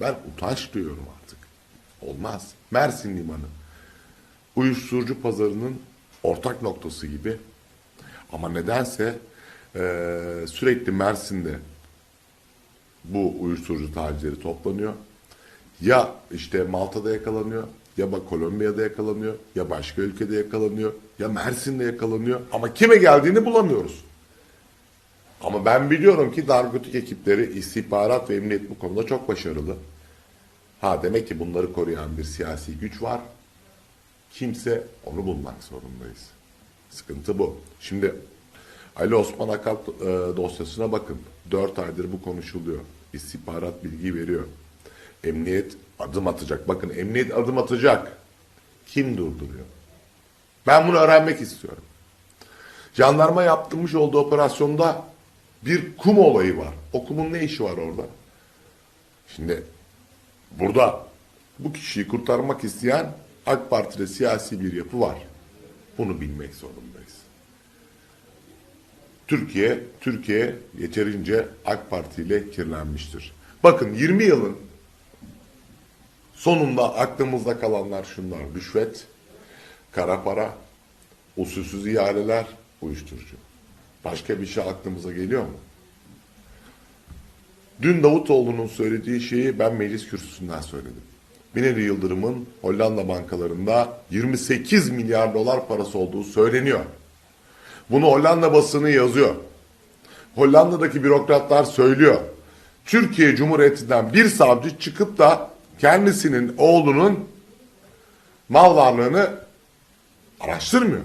Ben utanç duyuyorum artık. Olmaz. Mersin Limanı. Uyuşturucu pazarının ortak noktası gibi. Ama nedense eee, sürekli Mersin'de bu uyuşturucu tacirleri toplanıyor. Ya işte Malta'da yakalanıyor, ya Kolombiya'da yakalanıyor, ya başka ülkede yakalanıyor, ya Mersin'de yakalanıyor. Ama kime geldiğini bulamıyoruz. Ama ben biliyorum ki narkotik ekipleri, istihbarat ve emniyet bu konuda çok başarılı. Ha demek ki bunları koruyan bir siyasi güç var. Kimse onu bulmak zorundayız. Sıkıntı bu. Şimdi Ali Osman Akat e, dosyasına bakın. Dört aydır bu konuşuluyor. İstihbarat bilgi veriyor. Emniyet adım atacak. Bakın emniyet adım atacak. Kim durduruyor? Ben bunu öğrenmek istiyorum. Jandarma yaptırmış olduğu operasyonda bir kum olayı var. O kumun ne işi var orada? Şimdi burada bu kişiyi kurtarmak isteyen AK Parti'de siyasi bir yapı var. Bunu bilmek zorundayız. Türkiye, Türkiye yeterince AK Parti ile kirlenmiştir. Bakın 20 yılın sonunda aklımızda kalanlar şunlar. Rüşvet, kara para, usulsüz ihaleler, uyuşturucu. Başka bir şey aklımıza geliyor mu? Dün Davutoğlu'nun söylediği şeyi ben meclis kürsüsünden söyledim. Binali Yıldırım'ın Hollanda bankalarında 28 milyar dolar parası olduğu söyleniyor. Bunu Hollanda basını yazıyor. Hollanda'daki bürokratlar söylüyor. Türkiye Cumhuriyeti'nden bir savcı çıkıp da kendisinin oğlunun mal varlığını araştırmıyor.